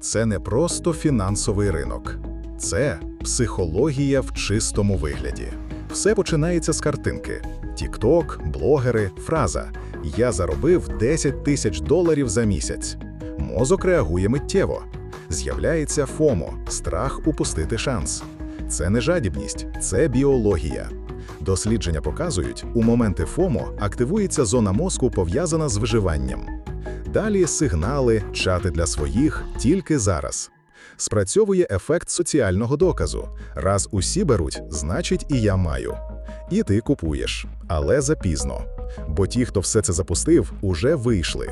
це не просто фінансовий ринок, це психологія в чистому вигляді. Все починається з картинки: TikTok, блогери, фраза Я заробив 10 тисяч доларів за місяць. Мозок реагує миттєво. З'являється ФОМО страх упустити шанс. Це не жадібність, це біологія. Дослідження показують, у моменти ФОМО активується зона мозку, пов'язана з виживанням. Далі сигнали, чати для своїх тільки зараз. Спрацьовує ефект соціального доказу. Раз усі беруть, значить і я маю. І ти купуєш, але запізно. Бо ті, хто все це запустив, уже вийшли.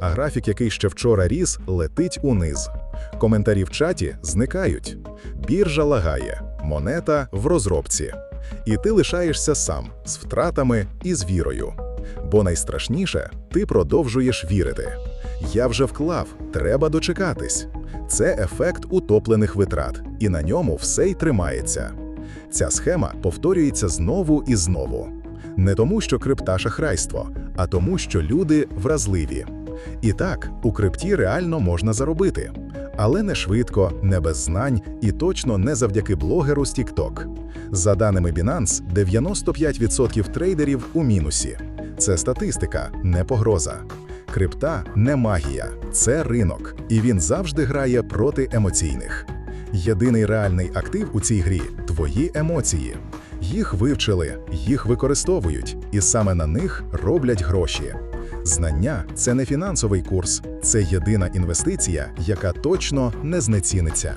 А графік, який ще вчора ріс, летить униз. Коментарі в чаті зникають. Біржа лагає, монета в розробці. І ти лишаєшся сам з втратами і з вірою. Бо найстрашніше, ти продовжуєш вірити. Я вже вклав, треба дочекатись. Це ефект утоплених витрат, і на ньому все й тримається. Ця схема повторюється знову і знову. Не тому, що крипта шахрайство, а тому, що люди вразливі. І так, у крипті реально можна заробити. Але не швидко, не без знань і точно не завдяки блогеру з TikTok. За даними Binance, 95% трейдерів у мінусі. Це статистика, не погроза. Крипта не магія, це ринок, і він завжди грає проти емоційних. Єдиний реальний актив у цій грі твої емоції. Їх вивчили, їх використовують, і саме на них роблять гроші. Знання це не фінансовий курс, це єдина інвестиція, яка точно не знеціниться.